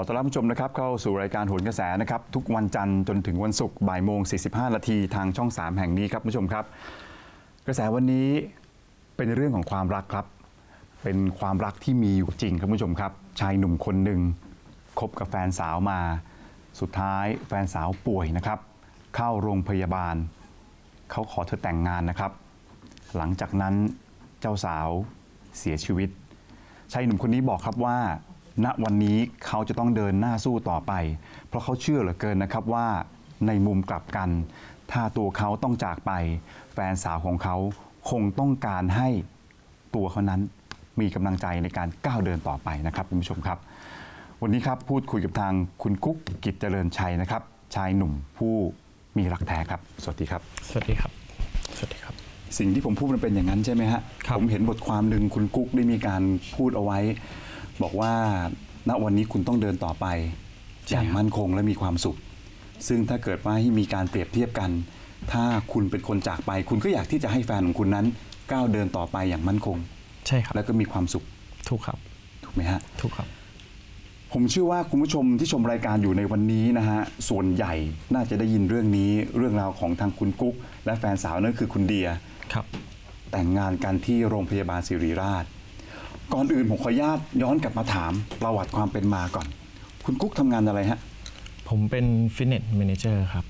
ขอต้อนรับผู้ชมนะครับเข้าสู่รายการโหนกระแสนะครับทุกวันจันทร์จนถึงวันศุกร์บ่ายโมง 45 นาทีทางช่อง 3 แห่งนี้ครับผู้ชมครับ กระแสวันนี้เป็นเรื่องของความรักครับ เป็นความรักที่มีอยู่จริงครับผู้ชมครับ ชายหนุ่มคนหนึ่งคบกับแฟนสาวมา สุดท้ายแฟนสาวป่วยนะครับ เข้าโรงพยาบาล เขาขอเธอแต่งงานนะครับ หลังจากนั้นเจ้าสาวเสียชีวิตชายหนุ่มคนนี้บอกครับว่า ณวันนี้เขาจะต้องเดินหน้าสู้ต่อไป เพราะเขาเชื่อเหลือเกินนะครับว่าในมุมกลับกัน ถ้าตัวเขาต้องจากไป แฟนสาวของเขาคงต้องการให้ตัวเขานั้นมีกำลังใจในการก้าวเดินต่อไปนะครับคุณผู้ชมครับ วันนี้ครับพูดคุยกับทางคุณกุ๊กกิจเจริญชัยนะครับ ชายหนุ่มผู้มีรักแท้ครับ สวัสดีครับ สวัสดีครับ สวัสดีครับ สิ่งที่ผมพูดมันเป็นอย่างนั้นใช่ไหมฮะครับผมเห็นบทความหนึ่งคุณกุ๊กได้มีการพูดเอาไว้ บอกว่าณวันนี้คุณต้องเดินต่อไปอย่างมั่นคงและมีความสุข ซึ่งถ้าเกิดว่าให้มีการเปรียบเทียบกัน ถ้าคุณเป็นคนจากไป คุณก็อยากที่จะให้แฟนของคุณนั้นก้าวเดินต่อไปอย่างมั่นคง ใช่ครับ แล้วก็มีความสุขถูกครับถูกไหมฮะถูกครับ ผมเชื่อว่าคุณผู้ชมที่ชมรายการอยู่ในวันนี้นะฮะส่วนใหญ่น่าจะได้ยินเรื่องนี้เรื่องราวของทางคุณกุ๊ก และแฟนสาวนั่นคือคุณเดียครับ แต่งงานกันที่โรงพยาบาลศิริราช ก่อนอื่นผมขออนุญาตย้อนกลับมาถามประวัติความเป็นมาก่อน คุณกุ๊กทำงานอะไรฮะ ผมเป็นฟิตเนสแมเนเจอร์ครับ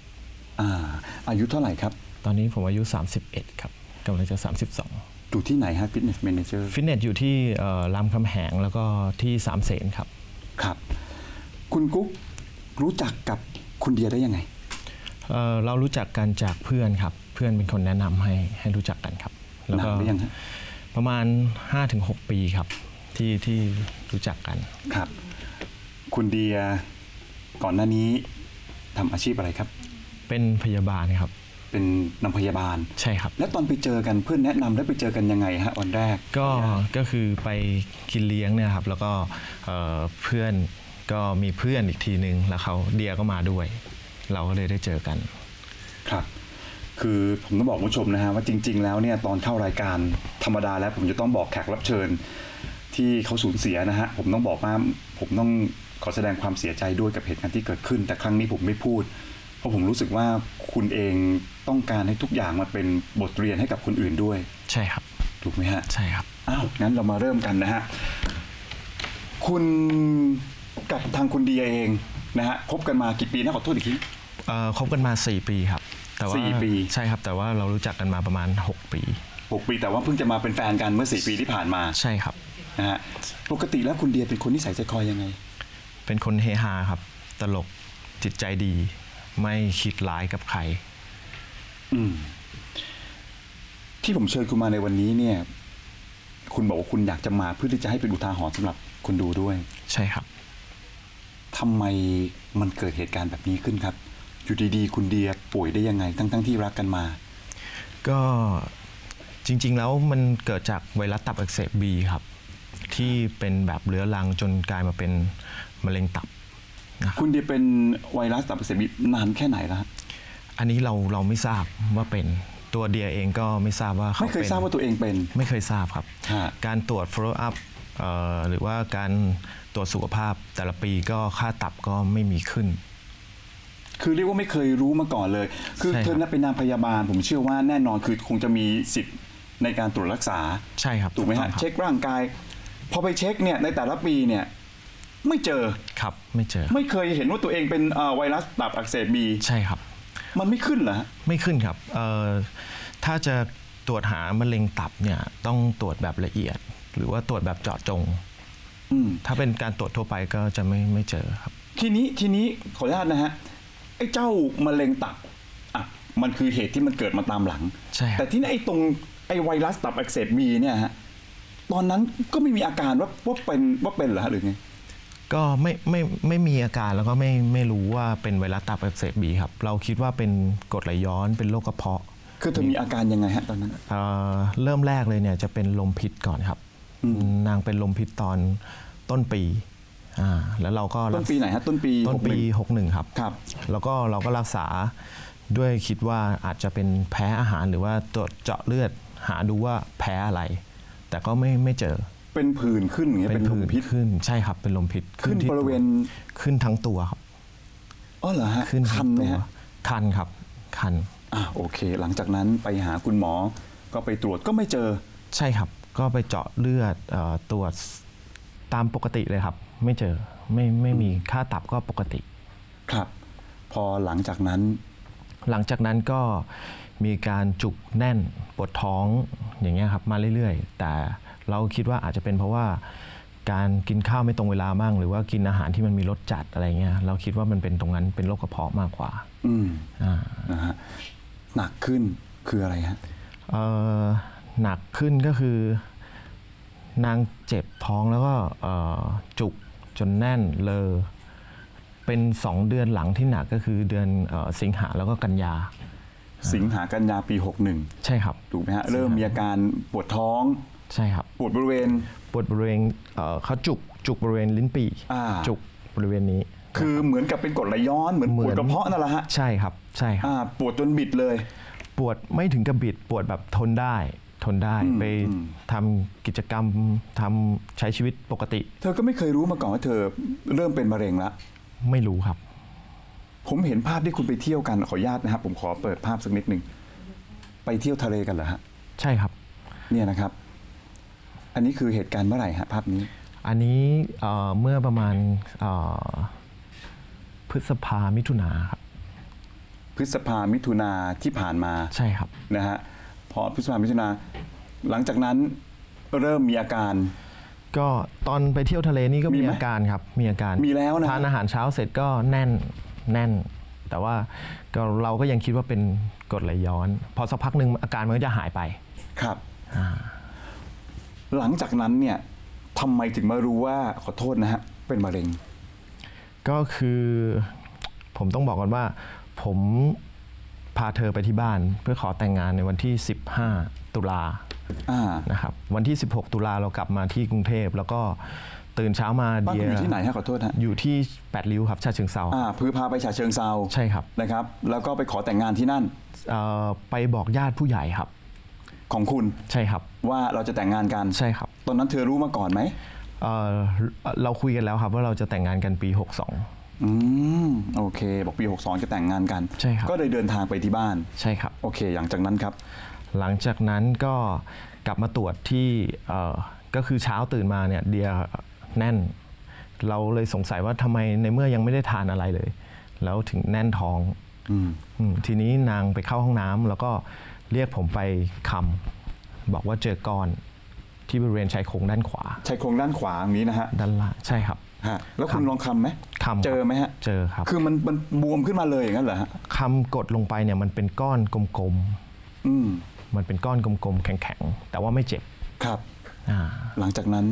อ่า อายุเท่าไหร่ครับ ตอนนี้ผมอายุ 31 ครับกำลังจะ 32 อยู่ที่ไหนฮะ Fitness Manager ฟิตเนสอยู่ที่เอ่อรามคำแหงแล้วก็ที่สามเสนครับ ครับ คุณกุ๊กรู้จักกับคุณเดียได้ยังไง เอ่อเรารู้จักกันจากเพื่อนครับ เพื่อนเป็นคนแนะนำให้ให้รู้จักกันครับ แล้วนาก็นหรือยังฮะ ประมาณ 5-6 ปีครับ ที่ที่รู้จักกัน ครับ คุณเดียก่อนหน้านี้ทำอาชีพอะไรครับ เป็นพยาบาลครับ เป็นนำพยาบาล ใช่ครับ แล้วตอนไปเจอกันเพื่อนแนะนำแล้วไปเจอกันยังไงฮะวันแรก ก็ก็คือไปกินเลี้ยงเนี่ยครับ แล้วก็เอ่อเพื่อนก็มีเพื่อนอีกทีนึง แล้วเขาเดียก็มาด้วย เราก็เลยได้เจอกัน ครับ คือผมต้องบอกคุณผู้ชมนะฮะว่าจริง ๆ แล้วเนี่ยตอนเข้ารายการธรรมดาแล้วผมจะต้องบอกแขกรับเชิญ ที่เขาสูญเสียนะฮะผมต้องบอกว่าผมต้องขอแสดงความเสียใจด้วยกับเหตุการณ์ที่เกิดขึ้น แต่ครั้งนี้ผมไม่พูด เพราะผมรู้สึกว่าคุณเองต้องการให้ทุกอย่างมาเป็นบทเรียนให้กับคนอื่นด้วย ใช่ครับ ถูกไหมฮะใช่ครับอ้าวงั้นเรามาเริ่มกันนะฮะคุณกับทางคุณเดียเองนะฮะคบกันมากี่ปีนะขอโทษอีกที เอ่อคบกันมา 4 ปีครับ แต่ว่าสี่ปี ใช่ครับแต่ว่าเรารู้จักกันมาประมาณ 6 ปีหกปีแต่ว่าเพิ่งจะมาเป็นแฟนกันเมื่อสี่ปีที่ผ่านมาใช่ครับ นะฮะปกติแล้วคุณเดียเป็นคนนิสัยใจคอยังไง เป็นคนเฮฮาครับ ตลกจิตใจดี ไม่คิดร้ายกับใคร อืม ที่ผมเชิญคุณมาในวันนี้เนี่ย คุณบอกว่าคุณอยากจะมาเพื่อที่จะให้เป็นอุทาหรณ์สำหรับคนดูด้วยใช่ครับ ทำไมมันเกิดเหตุการณ์แบบนี้ขึ้นครับ อยู่ดีๆ คุณเดียป่วยได้ยังไง ทั้งๆที่รักกันมา ก็จริง ๆ แล้วมันเกิดจากไวรัสตับอักเสบบีครับ ที่เป็นแบบเรื้อรังจนกลายมาเป็นมะเร็งตับนะครับคุณเดียเป็นไวรัสตับอักเสบบีนานแค่ไหนแล้วฮะอันนี้เราเราไม่ทราบว่าเป็นตัวเดียเองก็ไม่ทราบว่าเขาไม่เคยป็น ทราบว่าตัวเองเป็น ไม่เคยทราบครับ ฮะ การตรวจ follow up เอ่อหรือว่าการตรวจสุขภาพแต่ละปีก็ค่าตับก็ไม่มีขึ้น คือเรียกว่าไม่เคยรู้มาก่อนเลย คือใช่ครับ เธอน่ะเป็นนางพยาบาล ผมเชื่อว่าแน่นอนคือคงจะมีสิทธิ์ในการตรวจรักษา ใช่ครับถูกไหมต้ฮะองครับเช็คร่างกาย พอไปเช็คเนี่ยในแต่ละปีเนี่ยไม่เจอครับไม่เจอไม่เคยเห็นว่าตัวเองเป็นเอ่อไวรัสตับอักเสบบีใช่ครับ มันไม่ขึ้นเหรอฮะ ไม่ขึ้นครับเอ่อถ้าจะตรวจหามะเร็งตับเนี่ยต้องตรวจแบบละเอียด หรือว่าตรวจแบบเจาะจง อืม ถ้าเป็นการตรวจทั่วไปก็จะไม่ไม่เจอครับ ทีนี้ทีนี้ขออนุญาตนะฮะ ไอ้เจ้ามะเร็งตับอะมันคือเหตุที่มันเกิดมาตามหลัง ใช่ครับ แต่ที่นี่ไอ้ตรงไอ้ไวรัสตับอักเสบบีเนี่ยฮะตอนนั้นก็ไม่มีอาการว่าว่าเป็นว่าเป็นเหรอฮะหรือไง ก็ไม่ไม่ไม่มีอาการแล้วก็ไม่ไม่รู้ว่าเป็นไวรัสตับอักเสบบีครับ เราคิดว่าเป็นกรดไหลย้อนเป็นโรคกระเพาะคือเธอมีอาการยังไงฮะตอนนั้น เอ่อเริ่มแรกเลยเนี่ยจะเป็นลมพิษก่อนครับ นางเป็นลมพิษตอนต้นปี อ่าแล้วเราก็ต้นปีไหนฮะต้นปีต้นปี61 61 ครับครับ แล้วก็เราก็รักษาด้วยคิดว่าอาจจะเป็นแพ้อาหารหรือว่าตรวจเจาะเลือดหาดูว่าแพ้อะไร แต่ก็ไม่ไม่เจอไปเป็นผื่นขึ้นอย่างเงี้ยเป็นลมผื่นพิษขึ้นใช่ครับเป็นลมพิษขึ้นที่บริเวณขึ้นทั้งตัวครับอ๋อเหรอฮะขึ้นคัทั้นงไหมตัวฮะคันครับคันอะโอเค หลังจากนั้นไปหาคุณหมอ ก็ไปตรวจก็ไม่เจอ ใช่ครับ ก็ไปเจาะเลือดเออตรวจตามปกติเลยครับ ไม่เจอไม่ไม่มีค่าตับก็ปกติ ครับ พอหลังจากนั้น หลังจากนั้นก็มีการจุกแน่นปวดท้องอย่างเงี้ยครับมาเรื่อยๆ แต่เราคิดว่าอาจจะเป็นเพราะว่าการกินข้าวไม่ตรงเวลามั่งหรือว่ากินอาหารที่มันมีรสจัดอะไรเงี้ยเราคิดว่ามันเป็นตรงนั้นเป็นโรคกระเพาะมากกว่า อืมอ่านะฮะหนักขึ้นคืออะไรฮะเอ่อหนักขึ้นก็คือ นางเจ็บท้องแล้วก็เอ่อจุก จนแน่นเลอเป็นสองเดือนหลังที่หนักก็คือเดือนเออสิงหาแล้วก็กันยา สิงหากันยาปี 61 ใช่ครับ ถูกไหมฮะ เริ่มมีอาการปวดท้อง ใช่ครับ ปวดบริเวณ ปวดบริเวณเอ่อเขาจุกจุกบริเวณลิ้นปี่อ่า จุกบริเวณนี้คือเหมือนกับเป็นกรดไหลย้อน เหมือนเหมืปอนวดกระเพาะนั่นแหละฮะใช่ครับ ใช่ครับ อ่าปวดจนบิดเลย ปวดไม่ถึงกับบิดปวดแบบทนได้ ทนได้อืมไปอืมทำกิจกรรมทำใช้ชีวิตปกติเธอก็ไม่เคยรู้มาก่อนว่าเธอเริ่มเป็นมะเร็งแล้วไม่รู้ครับ ผมเห็นภาพที่คุณไปเที่ยวกันขออนุญาตนะครับ ผมขอเปิดภาพสักนิดหนึ่งไปเที่ยวทะเลกันเหรอฮะใช่ครับ เนี่ยนะครับ อันนี้คือเหตุการณ์เมื่อไหร่ฮะภาพนี้ อันนี้เอ่อเมื่อประมาณเอ่อพฤษภามิถุนาครับพฤษภามิถุนาที่ผ่านมา ใช่ครับ นะฮะพ อพฤษภามิถุนาหลังจากนั้นเริ่มมีอาการ ก็ตอนไปเที่ยวทะเลนี่ก็มีมีไหมอาการครับ มีอาการมีแล้วนะ ทานอาหารเช้าเสร็จก็แน่นแน่น แต่ว่าก็เราก็ยังคิดว่าเป็นกรดไหลย้อน พอสักพักหนึ่งอาการมันก็จะหายไป ครับ หลังจากนั้นเนี่ยทำไมถึงมารู้ว่าขอโทษนะฮะเป็นมะเร็ง ก็คือผมต้องบอกก่อนว่า ผม พาเธอไปที่บ้าน เพื่อขอแต่งงานในวันที่ 15 ตุลาอ่านะครับวันที่ 16 ตุลาเรากลับมาที่กรุงเทพแล้วก็ตื่นเช้ามาบ้านเดีคุณยอยู่ที่ไหนฮะขอโทษฮะอยู่ที่แปดริ้วครับชาเชิงเซาอ่าพือพาไปฉะเชิงเซาใช่ครับนะครับ แล้วก็ไปขอแต่งงานที่นั่นเอ่อไปบอกญาติผู้ใหญ่ครับ ของคุณใช่ครับ ว่าเราจะแต่งงานกันใช่ครับตอนนั้นเธอรู้มาก่อนไหมเอ่อเราคุยกันแล้วครับว่าเราจะแต่งงานกันปี อืมโอเค บอกปี 62 จะแต่งงานกัน ใช่ครับ ก็เลยเดินทางไปที่บ้าน62ใช่ครับ โอเค หลังจากนั้นครับ หลังจากนั้นก็กลับมาตรวจที่เอ่อก็คือเช้าตื่นมาเนี่ยเดียแน่น เราเลยสงสัยว่าทำไมในเมื่อยังไม่ได้ทานอะไรเลย แล้วถึงแน่นท้องอืมอมทีนี้นางไปเข้าห้องน้ำแล้วก็เรียกผมไปคำบอกว่าเจอก้อนที่บริเวณชายโครงด้านขวา ชายโครงด้านขวาอย่างนี้นะฮะ ด้านล่างใช่ครับ ฮะแล้วคุณครับลองคำไหมคำครับเจอไหมฮะ เจอครับคือมันมันบวมขึ้นมาเลยอย่างนั้นเหรอฮะคำกดลงไปเนี่ยมันเป็นก้อนกลมอืมๆ มันเป็นก้อนกลมๆ แข็งๆ แต่ว่าไม่เจ็บครับ อ่าหลังจากนั้น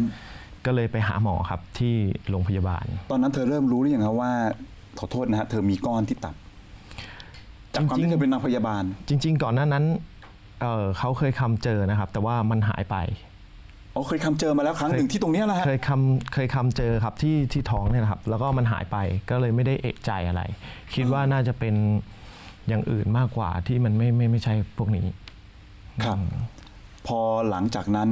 ก็เลยไปหาหมอครับที่โรงพยาบาล ตอนนั้นเธอเริ่มรู้หรือยังครับว่าขอโทษนะฮะเธอมีก้อนที่ตับจากความจริงๆที่เธอเป็นนางพยาบาล จริงๆ ก่อนหน้านั้นเอ่อเขาเคยคำเจอนะครับ แต่ว่ามันหายไป อ๋อเคยคำเจอมาแล้วครั้งหนึ่งที่ตรงเนี้ยแหละฮะ เคยคำเคยคำเจอครับที่ที่ท้องเนี่ยนะครับ แล้วก็มันหายไปก็เลยไม่ได้เอกใจอะไร คิดว่าน่าจะเป็นอย่างอื่นมากกว่าที่มันไม่ไม่ไม่ใช่พวกนี้ ครับ พอหลังจากนั้น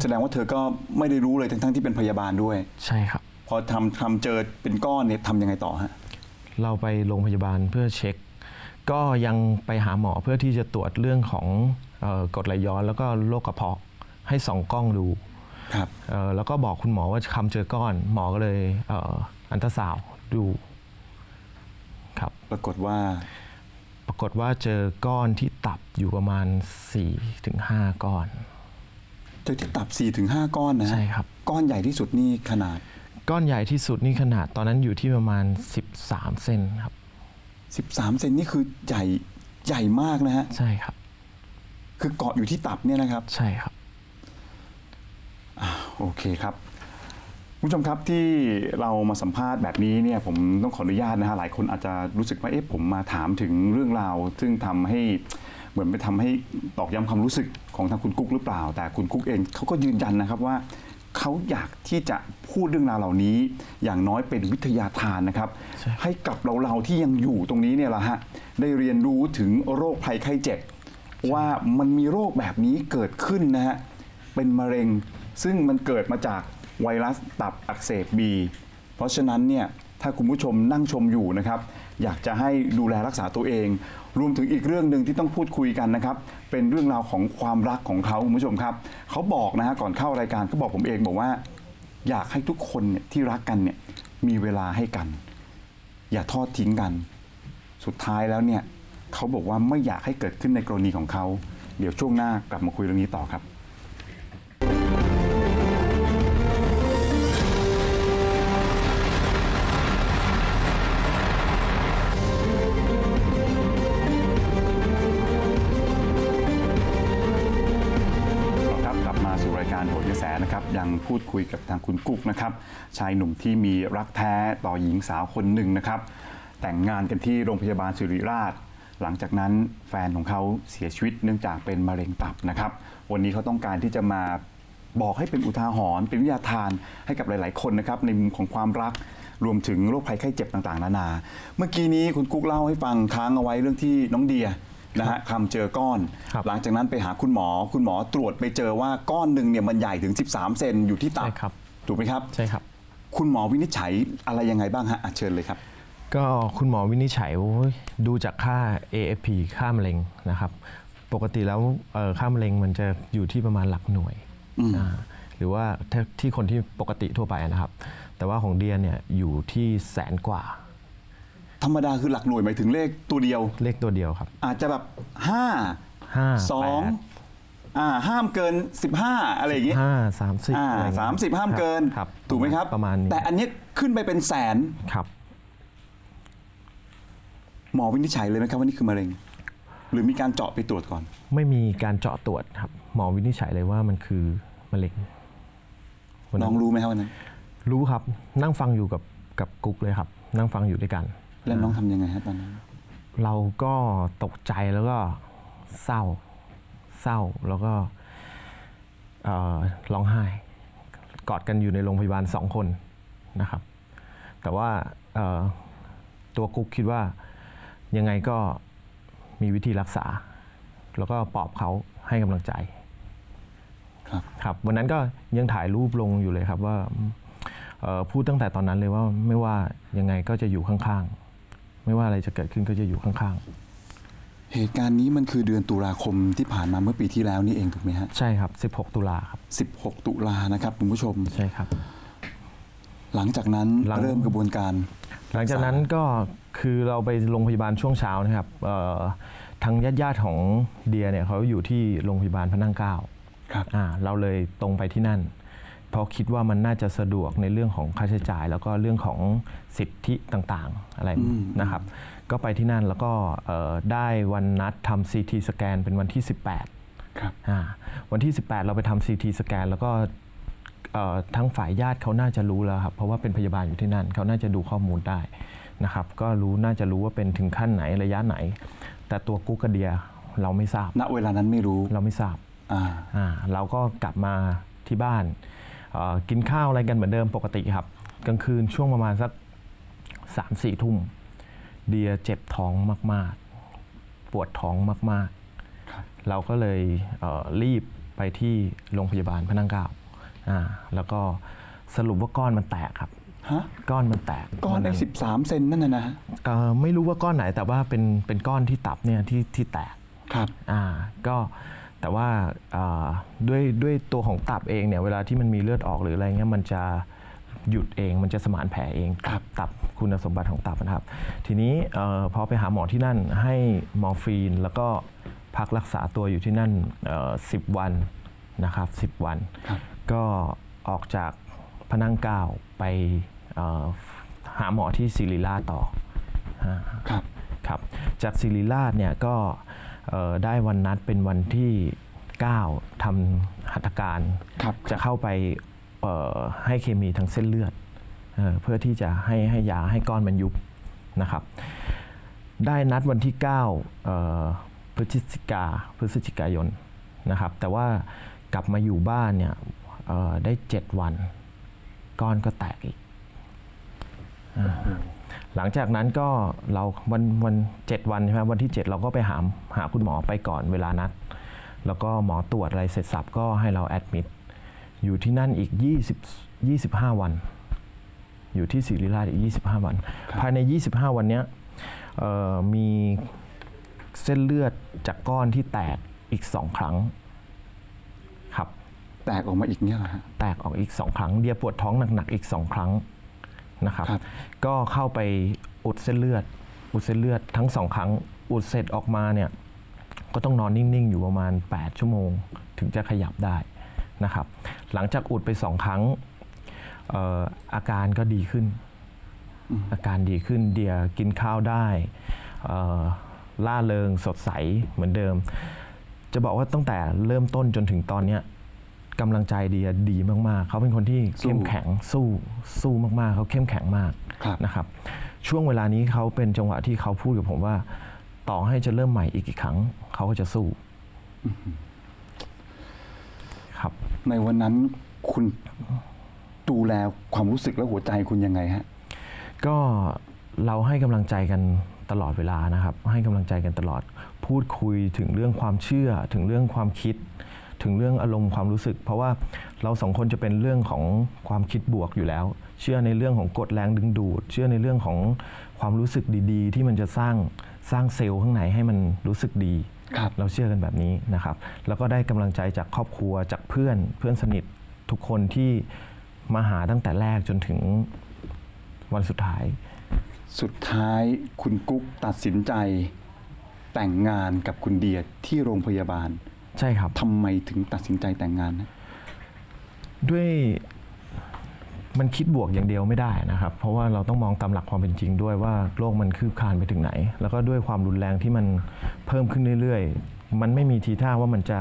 แสดงว่าเธอก็ไม่ได้รู้เลยทั้งๆที่เป็นพยาบาลด้วย ใช่ครับ พอทำทำเจอเป็นก้อนเนี่ยทำยังไงต่อฮะ เราไปโรงพยาบาลเพื่อเช็ค ก็ยังไปหาหมอเพื่อที่จะตรวจเรื่องของเอ่อกรดไหลย้อนแล้วก็โรคกระเพาะ ให้ส่องกล้องดูครับเอ่อแล้วก็บอกคุณหมอว่าคำเจอก้อน หมอก็เลยเอ่ออันตราซาวด์ดูครับปรากฏว่า ปรากฏว่าเจอก้อนที่ตับอยู่ประมาณ4-5ก้อน เจอที่ตับ4ี่ถึงห้าก้อนนะฮะใช่ครับ ก้อนใหญ่ที่สุดนี่ขนาด ก้อนใหญ่ที่สุดนี่ขนาดตอนนั้นอยู่ที่ประมาณ 13 เซนครับ 13 เซนนี่คือใหญ่ใหญ่มากนะฮะใช่ครับ คือเกาะอยู่ที่ตับเนี่ยนะครับ ใช่ครับ โอเคครับคุณผู้ชมครับที่เรามาสัมภาษณ์แบบนี้เนี่ยผมต้องขออนุญาตนะฮะหลายคนอาจจะรู้สึกว่าเอ๊ะผมมาถามถึงเรื่องราว ซึ่งทำให้เหมือนไปทำให้ตอกย้ำความรู้สึกของทางคุณกุ๊กหรือเปล่า แต่คุณกุ๊กเองเขาก็ยืนยันนะครับว่า เขาอยากที่จะพูดเรื่องราวเหล่านี้ อย่างน้อยเป็นวิทยาทานนะครับใให้กับเราเราๆที่ยังอยู่ตรงนี้เนี่ยแหละฮะได้เรียนรู้ถึงโรคภัยไข้เจ็บ ว่ามันมีโรคแบบนี้เกิดขึ้นนะฮะเป็นมะเร็ง ซึ่งมันเกิดมาจากไวรัสตับอักเสบบีเพราะฉะนั้นเนี่ยถ้าคุณผู้ชมนั่งชมอยู่นะครับอยากจะให้ดูแลรักษาตัวเอง รวมถึงอีกเรื่องหนึ่งที่ต้องพูดคุยกันนะครับ เป็นเรื่องราวของความรักของเขาคุณผู้ชมครับ เขาบอกนะฮะก่อนเข้ารายการเขาบอกผมเองบอกว่า อยากให้ทุกคนเนี่ยที่รักกันเนี่ยมีเวลาให้กัน อย่าทอดทิ้งกัน สุดท้ายแล้วเนี่ยเขาบอกว่าไม่อยากให้เกิดขึ้นในกรณีของเขา เดี๋ยวช่วงหน้ากลับมาคุยเรื่องนี้ต่อครับครับ พูดคุยกับทางคุณกุ๊กนะครับ ชายหนุ่มที่มีรักแท้ต่อหญิงสาวคนหนึ่งนะครับ แต่งงานกันที่โรงพยาบาลสิริราช หลังจากนั้นแฟนของเขาเสียชีวิตเนื่องจากเป็นมะเร็งตับนะครับ วันนี้เขาต้องการที่จะมาบอกให้เป็นอุทาหรณ์เป็นวิทยาทานให้กับหลาย ๆ คนนะครับในมุมของความรักรวมถึงโรคภัยไข้เจ็บต่าง ๆ นานา เมื่อกี้นี้คุณกุ๊กเล่าให้ฟังค้างเอาไว้เรื่องที่น้องเดีย นะฮะคำเจอก้อน ครับหลังจากนั้นไปหาคุณหมอ คุณหมอตรวจไปเจอว่าก้อนหนึ่งเนี่ยมันใหญ่ถึง 13 เซนอยู่ที่ตับใช่ครับ ถูกไหมครับ ใช่ครับ คุณหมอวินิจฉัยอะไรยังไงบ้างฮะอะเชิญเลยครับ ก็คุณหมอวินิจฉัยโอ้ยดูจากค่า AFP ค่ามะเร็งนะครับ ปกติแล้วเอ่อค่ามะเร็งมันจะอยู่ที่ประมาณหลักหน่วยอืมอ่าหรือว่าถ้าที่คนที่ปกติทั่วไปนะครับ แต่ว่าของเดียเนี่ยอยู่ที่แสนกว่า ธรรมดาคือหลักหน่วยหมายถึงเลขตัวเดียว เลขตัวเดียวครับอาจจะแบบห้า5 2อ่าห้ามเกิน 15 อะไรอย่างงี้ห้าสามสิบอ่าอะไรอย่งสามเงี้ยสิบห้ามเกินครับถูกไหมครับประมาณนี้แต่อันนี้ขึ้นไปเป็นแสนครับ หมอวินิจฉัยเลยไหมครับว่านี่คือมะเร็ง หรือมีการเจาะไปตรวจก่อน ไม่มีการเจาะตรวจครับ หมอวินิจฉัยเลยว่ามันคือมะเร็งวัน้องรู้ไหมครับวันนั้น รู้ครับ นั่งฟังอยู่กับกับกุ๊กเลยครับ นั่งฟังอยู่ด้วยกัน แล้วน้องทำยังไงฮะตอนนั้น เราก็ตกใจแล้วก็เศร้า เศร้าแล้วก็เอ่อร้องไห้ กอดกันอยู่ในโรงพยาบาลสองคนนะครับ แต่ว่าเอ่อตัวกุ๊กคิดว่ายังไงก็มีวิธีรักษา แล้วก็ปลอบเขาให้กำลังใจครับ ครับวันนั้นก็ยังถ่ายรูปลงอยู่เลยครับว่าเอ่อพูดตั้งแต่ตอนนั้นเลยว่าไม่ว่ายังไงก็จะอยู่ข้างๆ ไม่ว่าอะไรจะเกิดขึ้นก็จะอยู่ข้างเหตุการณ์นี้มันคือเดือนตุลาคมที่ผ่านมาเมื่อปีที่แล้วนี่เองถูกไหมฮะๆใช่ครับ 16 ตุลาครับ 16 ตุลานะครับคุณผู้ชม ใช่ครับ หลังจากนั้นหลังเริ่มกระบวนการ หลังจากนั้นก็คือเราไปโรงพยาบาลช่วงเช้านะครับเอ่อทางญาติๆของเดียเนี่ยเขาอยู่ที่โรงพยาบาลพระนั่งเกล้าครับอ่าเราเลยตรงไปที่นั่น เพราะคิดว่ามันน่าจะสะดวกในเรื่องของค่าใช้จ่าย แล้วก็เรื่องของสิทธิต่างๆอะไรอืมนะครับ ก็ไปที่นั่นแล้วก็เอ่อได้วันนัดทำ CT สแกนเป็นวันที่ 18 ครับอ่าวันที่ 18 เราไปทำ CT สแกนแล้วก็เอ่อทั้งฝ่ายญาติเขาน่าจะรู้แล้วครับ เพราะว่าเป็นพยาบาลอยู่ที่นั่น เขาน่าจะดูข้อมูลได้นะครับ ก็รู้น่าจะรู้ว่าเป็นถึงขั้นไหนระยะไหน แต่ตัวกุ๊กกบเดียเราไม่ทราบ ณ เวลานั้นไม่รู้ เราไม่ทราบอ่าอ่าเราก็กลับมาที่บ้านเอ่อ กินข้าวอะไรกันเหมือนเดิมปกติครับ กลางคืนช่วงประมาณสักสามสี่ทุ่ม เดียเจ็บท้องมาก ๆ ปวดท้องมากครับๆเราก็เลยเอ่อรีบไปที่โรงพยาบาลพระนั่งเกล้าอ่าแล้วก็สรุปว่าก้อนมันแตกครับฮะก้อนมันแตก ก้อนได้วั13เซนนั่นนะนะฮะเอ่อไม่รู้ว่าก้อนไหนแต่ว่าเป็นเป็นก้อนที่ตับเนี่ยที่ที่แตกครับอ่าก็ แต่ว่าอ่าด้วยด้วยตัวของตับเองเนี่ยเวลาที่มันมีเลือดออกหรืออะไรเงี้ยมันจะหยุดเองมันจะสมานแผลเองครับตับคุณสมบัติของตับนะครับ ทีนี้เออพอไปหาหมอที่นั่นให้มอร์ฟีน แล้วก็พักรักษาตัวอยู่ที่นั่นสิบวันนะครับสิบวันครับก็ออกจากพระนั่งเกล้าไปเอ่อหาหมอที่ศิริราชต่ออ่าครับครับจากศิริราชเนี่ยก็เอ่อ ได้วันนัดเป็นวันที่ 9ทำหัตถการครับจะเข้าไปเอ่อให้เคมีทางเส้นเลือดเออเพื่อที่จะให้ให้ยาให้ก้อนมันยุบนะครับ ได้นัดวันที่9เอ่อพฤศจิกาพฤศจิกายนนะครับ แต่ว่ากลับมาอยู่บ้านเนี่ยเอ่อได้ 7 วัน ก้อนก็แตกอีก หลังจากนั้นก็เราวันวันเจ็ดวันใช่ไหมวันที่ 7 เราก็ไปหาหาคุณหมอไปก่อนเวลานัด แล้วก็หมอตรวจอะไรเสร็จสับก็ให้เราแอดมิดอยู่ที่นั่นอีก 20 25 วัน อยู่ที่ศิริราชอีก 25 วัน ภายใน 25 วันเนี้ยเอ่อมีเส้นเลือดจากก้อนที่แตกอีก2ครั้ง ครับ แตกออกมาอีกเนี่ยเหรอฮะแตกออกอีก2ครั้งเดียปวดท้องหนักๆอีก2ครั้ง นะครับครับ ก็เข้าไปอุดเส้นเลือด อุดเส้นเลือดทั้งสองครั้ง อุดเสร็จออกมาเนี่ยก็ต้องนอนนิ่งๆ อยู่ประมาณ 8 ชั่วโมง ถึงจะขยับได้นะครับ หลังจากอุดไปสองครั้งเอ่ออาการก็ดีขึ้น อาการดีขึ้นเดียกินข้าวได้เอ่อล่าเริงสดใสเหมือนเดิม จะบอกว่าตั้งแต่เริ่มต้นจนถึงตอนเนี้ย กำลังใจเดียดีมากๆ เขาเป็นคนที่เข้มแข็งสู้สู้มากๆ เขาเข้มแข็งมากครับนะครับ ช่วงเวลานี้เขาเป็นจังหวะที่เขาพูดกับผมว่า ต่อให้จะเริ่มใหม่อีกกี่ครั้ง เขาก็จะสู้ครับ ในวันนั้นคุณดูแลความรู้สึกและหัวใจคุณยังไงฮะก็เราให้กำลังใจกันตลอดเวลานะครับ ให้กำลังใจกันตลอด พูดคุยถึงเรื่องความเชื่อถึงเรื่องความคิด ถึงเรื่องอารมณ์ความรู้สึก เพราะว่าเราสองคนจะเป็นเรื่องของความคิดบวกอยู่แล้ว เชื่อในเรื่องของกฎแรงดึงดูด เชื่อในเรื่องของความรู้สึกดีๆ ที่มันจะสร้างสร้างเซลล์ข้างในให้มันรู้สึกดีครับเราเชื่อกันแบบนี้นะครับ แล้วก็ได้กำลังใจจากครอบครัวจากเพื่อนเพื่อนสนิททุกคนที่มาหาตั้งแต่แรกจนถึงวันสุดท้าย สุดท้ายคุณกุ๊กตัดสินใจแต่งงานกับคุณเดียที่โรงพยาบาล ใช่ครับ ทำไมถึงตัดสินใจแต่งงานนะ ด้วยมันคิดบวกอย่างเดียวไม่ได้นะครับ เพราะว่าเราต้องมองตามหลักความเป็นจริงด้วยว่าโลกมันคืบคลานไปถึงไหน แล้วก็ด้วยความรุนแรงที่มันเพิ่มขึ้นเรื่อยๆ มันไม่มีทีท่าว่ามันจะ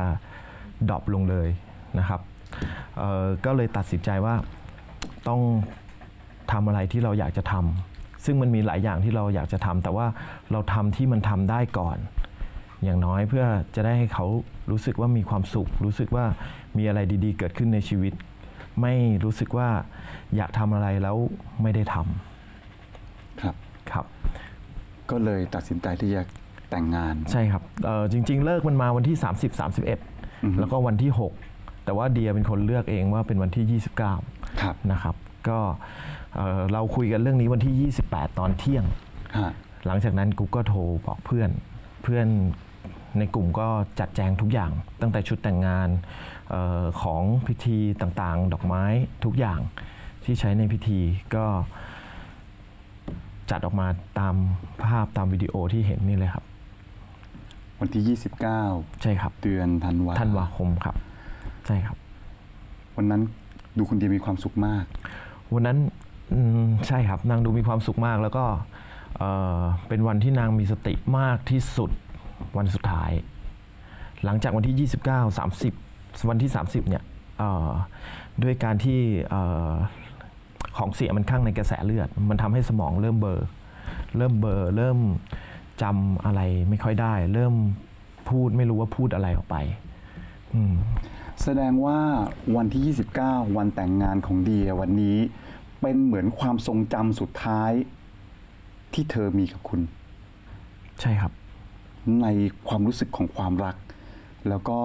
ดรอปลงเลยนะครับเอ่อก็เลยตัดสินใจว่าต้องทำอะไรที่เราอยากจะทำซึ่งมันมีหลายอย่างที่เราอยากจะทำแต่ว่าเราทำที่มันทำได้ก่อน อย่างน้อยเพื่อจะได้ให้เขารู้สึกว่ามีความสุข รู้สึกว่ามีอะไรดีๆ เกิดขึ้นในชีวิต ไม่รู้สึกว่าอยากทำอะไรแล้วไม่ได้ทครับำครับ ก็เลยตัดสินใจที่จะแต่งงานใช่ครับเอ่อจริง ๆ เลิกมันมาวันที่ 30อือฮึ31 แล้วก็วันที่ 6 แต่ว่าเดียเป็นคนเลือกเองว่าเป็นวันที่ 29ครับนะครับ ก็เอ่อเราคุยกันเรื่องนี้วันที่ 28 ตอนเที่ยงฮะหลังจากนั้นกูก็โทรบอกเพื่อนเพื่อน ในกลุ่มก็จัดแจงทุกอย่าง ตั้งแต่ชุดแต่งงานเออของพิธีต่างๆ ดอกไม้ทุกอย่างที่ใช้ในพิธีก็จัดออกมาตามภาพตามวิดีโอที่เห็นนี่เลยครับ วันที่ใช่ครับ29เดือนธันวาธันวาคมครับ ใช่ครับ วันนั้นดูคุณเดียมีความสุขมาก วันนั้นอืมใช่ครับนางดูมีความสุขมากแล้วก็เอ่อเป็นวันที่นางมีสติมากที่สุด วันสุดท้าย หลังจากวันที่ 29 30 วันที่ 30เนี่ยเอ่อด้วยการที่เอ่อของเสียมันข้างในกระแสเลือด มันทำให้สมองเริ่มเบลอเริ่มเบลอเริ่มจำอะไรไม่ค่อยได้ เริ่มพูดไม่รู้ว่าพูดอะไรออกไปอืมแสดงว่าวันที่ 29 วันแต่งงานของเดียวันนี้เป็นเหมือนความทรงจำสุดท้ายที่เธอมีกับคุณ ใช่ครับ ในความรู้สึกของความรัก แล้วก็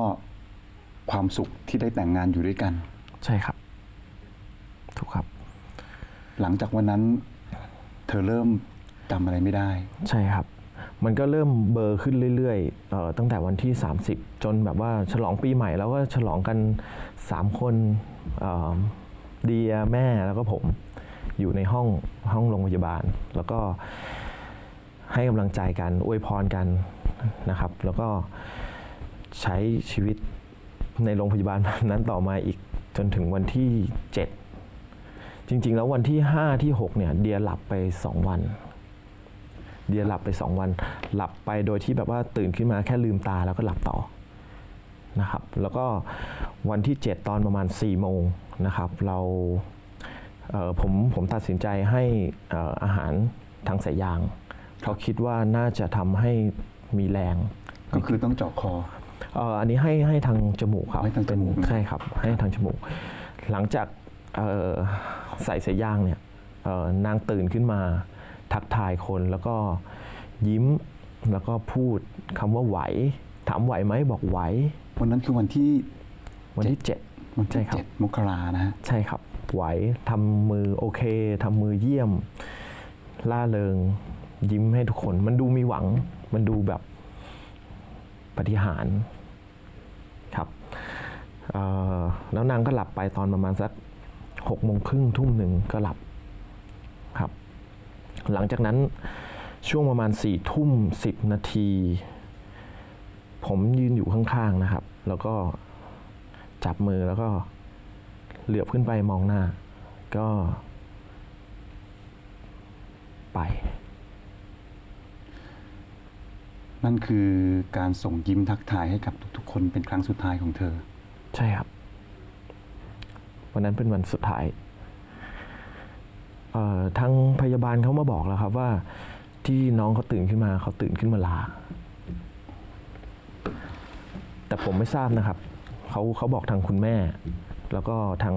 ความสุขที่ได้แต่งงานอยู่ด้วยกัน ใช่ครับ ถูกครับ หลังจากวันนั้น เธอเริ่มจำอะไรไม่ได้ ใช่ครับ มันก็เริ่มเบลอร์ขึ้นเรื่อยๆเอ่อตั้งแต่วันที่ 30 จนแบบว่าฉลองปีใหม่แล้วก็ฉลองกัน 3 คนเอ่อเดียแม่แล้วก็ผมอยู่ในห้องห้องโรงพยาบาล แล้วก็ให้กำลังใจกันอวยพรกัน นะครับ แล้วก็ใช้ชีวิตในโรงพยาบาลแบบนั้นต่อมาอีกจนถึงวันที่ 7 จริง ๆ แล้ววันที่ 5 ที่ 6 เนี่ยเดียหลับไป 2 วัน เดียหลับไป 2 วัน หลับไปโดยที่แบบว่าตื่นขึ้นมาแค่ลืมตาแล้วก็หลับต่อนะครับ แล้วก็วันที่ 7 ตอนประมาณ 4 โมงนะครับ เราเผมผมตัดสินใจให้อออาหารทางสายยาง เพราะคิดว่าน่าจะทำให้ มีแรง ก็คือต้องเจาะคอเอ่ออันนี้ให้ให้ทางจมูกครับให้ทางจมูก เป็นใช่ครับ ให้ทางจมูก หลังจากเอ่อใส่สายยางเนี่ยเอ่อนางตื่นขึ้นมา ทักทายคนแล้วก็ยิ้มแล้วก็พูดคำว่าไหว ถามไหวไหมบอกไหว วันนั้นคือวันที่วันที่7วันใช่ที่ครับ เจ็ดมกรานะฮะ ใช่ครับ ไหวทำมือโอเคทำมือเยี่ยม ล่าเริง ยิ้มให้ทุกคน มันดูมีหวัง มันดูแบบปฏิหารครับแล้วนางก็หลับไปตอนประมาณสักหกโมงครึ่งทุ่มหนึ่งก็หลับครับ หลังจากนั้นช่วงประมาณสี่ทุ่มสิบนาที ผมยืนอยู่ข้างๆนะครับ แล้วก็จับมือแล้วก็เหลือบขึ้นไปมองหน้า ก็ไป นั่นคือการส่งยิ้มทักทายให้กับทุกๆ คนเป็นครั้งสุดท้ายของเธอ ใช่ครับ วันนั้นเป็นวันสุดท้ายเอ่อทางพยาบาลเขามาบอกแล้วครับว่า ที่น้องเขาตื่นขึ้นมาเขาตื่นขึ้นมาลา แต่ผมไม่ทราบนะครับเขาเขาบอกทางคุณแม่ แล้วก็ทาง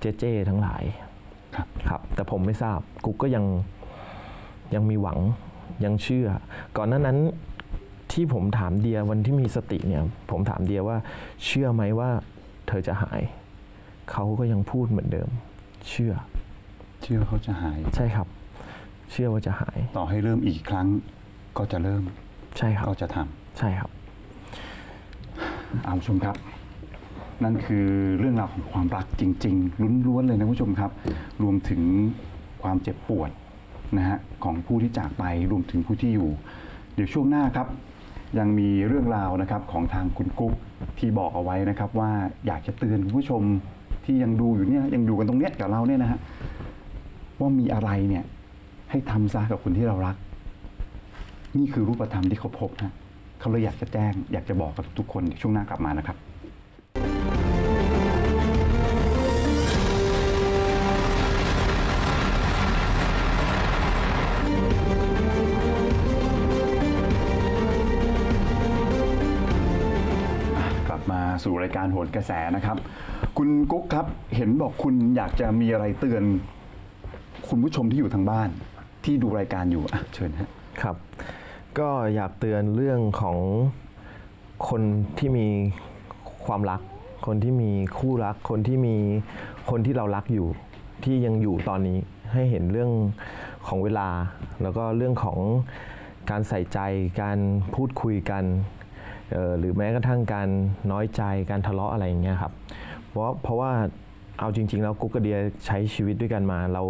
เจเจทั้งหลายครับ ครับ แต่ผมไม่ทราบกุ๊กก็ยังยังมีหวัง ยังเชื่อ ก่อนหน้านั้นที่ผมถามเดียวันที่มีสติเนี่ย ผมถามเดียว่าเชื่อไหมว่าเธอจะหาย เขาก็ยังพูดเหมือนเดิม เชื่อ เชื่อเขาจะหาย ใช่ครับ เชื่อว่าจะหาย ต่อให้เริ่มอีกครั้งก็จะเริ่ม ใช่ครับก็จะทำใช่ครับเอาผู้ชมครับ นั่นคือเรื่องราวของความรักจริง ๆล้วนๆเลยนะผู้ชมครับ รวมถึงความเจ็บปวด นะฮะของผู้ที่จากไปรวมถึงผู้ที่อยู่ เดี๋ยวช่วงหน้าครับ ยังมีเรื่องราวนะครับของทางคุณกุ๊กที่บอกเอาไว้นะครับ ว่าอยากจะเตือนคุณผู้ชมที่ยังดูอยู่เนี่ยยังดูกันตรงเนี้ยกับเราเนี่ยนะฮะว่ามีอะไรเนี่ยให้ทำซะกับคนที่เรารัก นี่คือรูปธรรมที่เขาพบนะเขาเลยอยากจะแจ้ง อยากจะบอกกับทุกคนช่วงหน้ากลับมานะครับ สู่รายการโหนกระแสนะครับ คุณกุ๊กครับเห็นบอกคุณอยากจะมีอะไรเตือน คุณผู้ชมที่อยู่ทางบ้านที่ดูรายการอยู่อะเชิญฮะครับ ก็อยากเตือนเรื่องของคนที่มีความรัก คนที่มีคู่รัก คนที่มีคนที่เรารักอยู่ ที่ยังอยู่ตอนนี้ให้เห็นเรื่องของเวลา แล้วก็เรื่องของการใส่ใจการพูดคุยกัน หรือแม้กระทั่งการน้อยใจการทะเลาะอะไรอย่างเงี้ยครับเพราะเพราะว่าเอาจริง ๆ แล้วกุ๊กกับเดียใช้ชีวิตด้วยกันมา เรา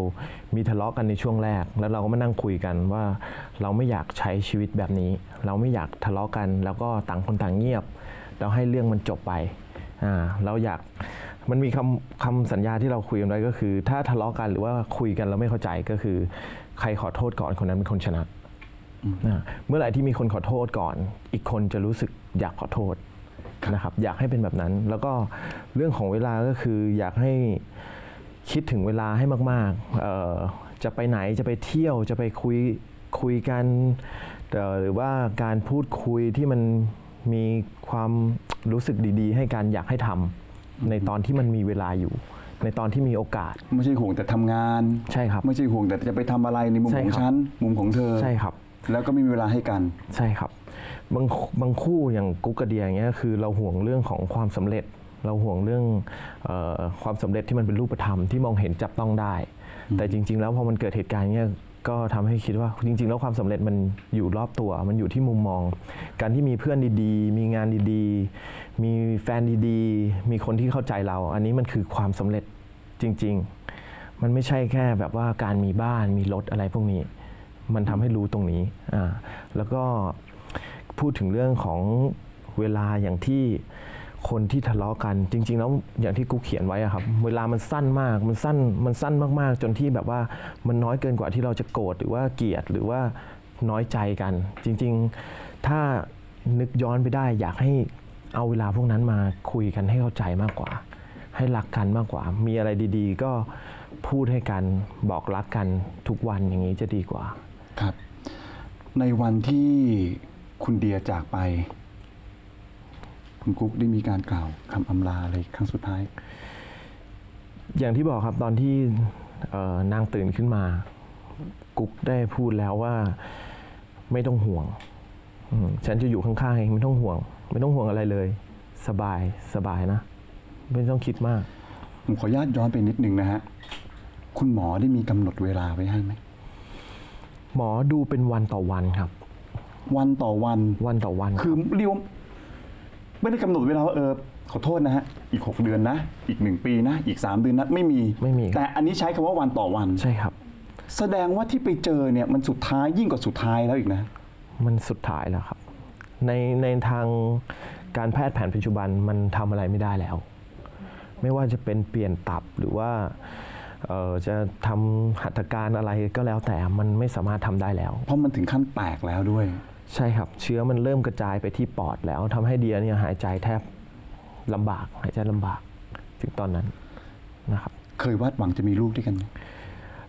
มีทะเลาะกันในช่วงแรก แล้วเราก็มานั่งคุยกันว่าเราไม่อยากใช้ชีวิตแบบนี้ เราไม่อยากทะเลาะกัน แล้วก็ต่างคนต่างเงียบแล้วให้เรื่องมันจบไปอ่าเราอยากมันมีคำคำสัญญาที่เราคุยกันไว้ก็คือ ถ้าทะเลาะกันหรือว่าคุยกันแล้วไม่เข้าใจก็คือ ใครขอโทษก่อนคนนั้นเป็นคนชนะอ่าเมื่อไหร่ที่มีคนขอโทษก่อน อีกคนจะรู้สึก อยากขอโทษนะครับ อยากให้เป็นแบบนั้น แล้วก็เรื่องของเวลาก็คืออยากให้คิดถึงเวลาให้มากๆเอ่อจะไปไหนจะไปเที่ยวจะไปคุยคุยกันเอ่อหรือว่าการพูดคุยที่มันมีความรู้สึกดีๆ ให้การอยากให้ทำในตอนที่มันมีเวลาอยู่ ในตอนที่มีโอกาส ไม่ใช่ห่วงแต่ทำงานใช่ครับ ไม่ใช่ห่วงแต่จะไปทำอะไรในมุมใช่ของครับฉันมุมของเธอใช่ครับ แล้วก็ไม่มีเวลาให้กันใช่ครับ บางบางคู่อย่างกุ๊กกบเดียอย่างเงี้ยคือเราห่วงเรื่องของความสำเร็จ เราห่วงเรื่องเออความสำเร็จที่มันเป็นรูปธรรมที่มองเห็นจับต้องได้ แต่จริง ๆ แล้วพอมันเกิดเหตุการณ์เนี้ยก็ทำให้คิดว่าจริง ๆ แล้วความสำเร็จมันอยู่รอบตัว มันอยู่ที่มุมมอง การที่มีเพื่อนดีๆ มีงานดีๆ มีแฟนดีๆ มีคนที่เข้าใจเรา อันนี้มันคือความสำเร็จจริง ๆ มันไม่ใช่แค่แบบว่าการมีบ้านมีรถอะไรพวกนี้ มันทำให้รู้ตรงนี้อ่าแล้วก็ พูดถึงเรื่องของเวลาอย่างที่คนที่ทะเลาะกันจริง ๆ แล้วอย่างที่กูเขียนไว้อะครับ เวลามันสั้นมากมันสั้นมันสั้นมากๆ จนที่แบบว่ามันน้อยเกินกว่าที่เราจะโกรธหรือว่าเกลียดหรือว่าน้อยใจกัน จริง ๆ ถ้านึกย้อนไปได้ อยากให้เอาเวลาพวกนั้นมาคุยกันให้เข้าใจมากกว่า ให้รักกันมากกว่า มีอะไรดีๆ ก็พูดให้กันบอกรักกันทุกวันอย่างนี้จะดีกว่าครับ ในวันที่ คุณเดียจากไป คุณกุ๊กได้มีการกล่าวคำอำลาอะไรครั้งสุดท้าย อย่างที่บอกครับตอนที่เอ่อนางตื่นขึ้นมา กุ๊กได้พูดแล้วว่าไม่ต้องห่วงอืมฉันจะอยู่ข้างๆเองไม่ต้องห่วง ไม่ต้องห่วงอะไรเลย สบายสบายนะ ไม่ต้องคิดมาก ผมขออนุญาตย้อนไปนิดนึงนะฮะ คุณหมอได้มีกำหนดเวลาไว้ให้ไหมหมอดูเป็นวันต่อวันครับ วันต่อวันวันต่อวันคือเรียกว่าไม่ได้กำหนดเวลาว่าเออขอโทษนะฮะอีก 6 เดือนนะ อีก 1 ปีนะ อีก 3 เดือนนะไม่มีไม่มี แต่อันนี้ใช้คำว่าวันต่อวัน ใช่ครับ แสดงว่าที่ไปเจอเนี่ยมันสุดท้ายยิ่งกว่าสุดท้ายแล้วอีกนะ มันสุดท้ายแล้วครับ ในในทางการแพทย์แผนปัจจุบันมันทำอะไรไม่ได้แล้ว ไม่ว่าจะเป็นเปลี่ยนตับหรือว่าเอ่อจะทำหัตถการอะไรก็แล้วแต่มันไม่สามารถทำได้แล้ว เพราะมันถึงขั้นแตกแล้วด้วย ใช่ครับ เชื้อมันเริ่มกระจายไปที่ปอดแล้วทำให้เดียเนี่ยหายใจแทบลำบากหายใจลำบากถึงตอนนั้นนะครับ เคยวาดหวังจะมีลูกด้วยกันไหม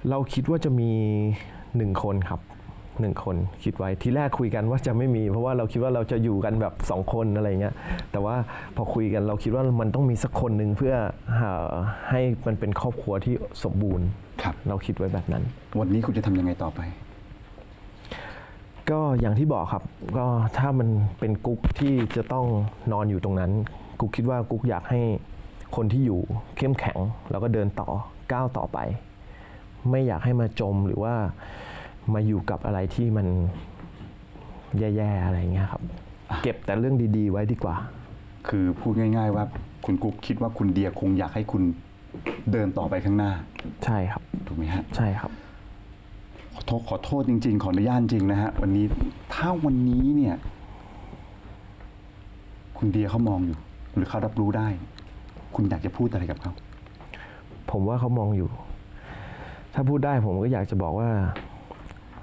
เราคิดว่าจะมีหนึ่งคนครับหนึ่งคนคิดไว้ทีแรกคุยกันว่าจะไม่มี เพราะว่าเราคิดว่าเราจะอยู่กันแบบสองคนอะไรเงี้ยแต่ว่าพอคุยกันเราคิดว่ามันต้องมีสักคนหนึ่งเพื่อหาให้มันเป็นครอบครัวที่สมบูรณ์ ครับ เราคิดไว้แบบนั้น วันนี้คุณจะทำยังไงต่อไป ก็อย่างที่บอกครับก็ถ้ามันเป็นกุ๊กที่จะต้องนอนอยู่ตรงนั้น กุ๊กคิดว่ากุ๊กอยากให้คนที่อยู่เข้มแข็ง แล้วก็เดินต่อก้าวต่อไป ไม่อยากให้มาจมหรือว่ามาอยู่กับอะไรที่มันแย่ๆอะไรเงี้ยครับ เก็บแต่เรื่องดีๆ ไว้ดีกว่า คือพูดง่าย ๆ ว่าคุณกุ๊กคิดว่าคุณเดียคงอยากให้คุณเดินต่อไปข้างหน้า ใช่ครับ ถูกไหมฮะ ใช่ครับขอ โทษขอโทษจริง ๆ ขออนุญาตจริงนะฮะวันนี้ถ้าวันนี้เนี่ย คุณเดียเขามองอยู่ หรือเขารับรู้ได้ คุณอยากจะพูดอะไรกับเขาผมว่าเขามองอยู่ ถ้าพูดได้ผมก็อยากจะบอกว่า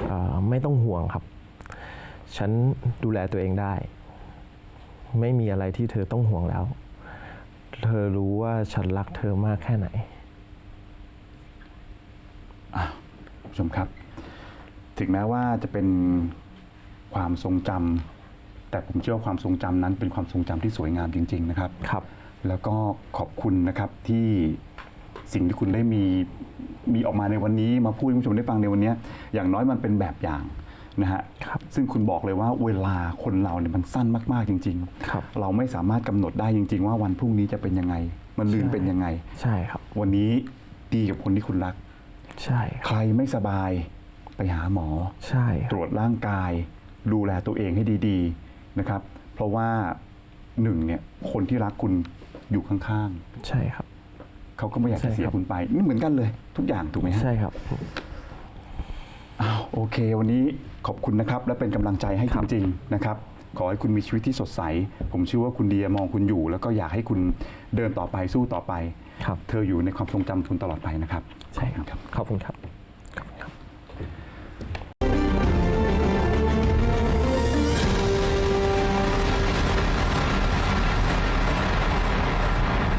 เอ่อไม่ต้องห่วงครับ ฉันดูแลตัวเองได้ ไม่มีอะไรที่เธอต้องห่วงแล้ว เธอรู้ว่าฉันรักเธอมากแค่ไหน ผู้ชมครับ ถึงแม้ว่าจะเป็นความทรงจำแต่ผมเชื่อว่าความทรงจำนั้นเป็นความทรงจำที่สวยงามจริง ๆ นะครับครับ แล้วก็ขอบคุณนะครับที่สิ่งที่คุณได้มีมีออกมาในวันนี้มาพูดให้คุณผู้ชมได้ฟังในวันนี้ อย่างน้อยมันเป็นแบบอย่างนะฮะครับซึ่งคุณบอกเลยว่าเวลาคนเราเนี่ยมันสั้นมากๆจริงครับๆเราไม่สามารถกำหนดได้จริง ๆ ว่าวันพรุ่งนี้จะเป็นยังไง มันลืมใช่เป็นยังไง ใช่ครับ วันนี้ดีกับคนที่คุณรัก ใช่คใครับรไม่สบาย ไปหาหมอ ใช่คตรับรวจร่างกาย ดูแลตัวเองให้ดี ๆนะครับ เพราะว่าหนึ่งเนี่ยคนที่รักคุณอยู่ข้างใช่ครับ ๆเขาก็ไม่อยากจะใช่เสียครับคุณไปนี่เหมือนกันเลย ทุกอย่างถูกไหมฮะ ใช่ครับ อ้าวโอเค วันนี้ขอบคุณนะครับ และเป็นกำลังใจให้คจรับริงๆนะครับ ขอให้คุณมีชีวิตที่สดใส ผมเชื่อว่าคุณเดียมองคุณอยู่ แล้วก็อยากให้คุณเดินต่อไปสู้ต่อไป ครับ เธออยู่ในความทรงจำคุณตลอดไปนะครับใช่ขอณครับ ขอบคุณครับ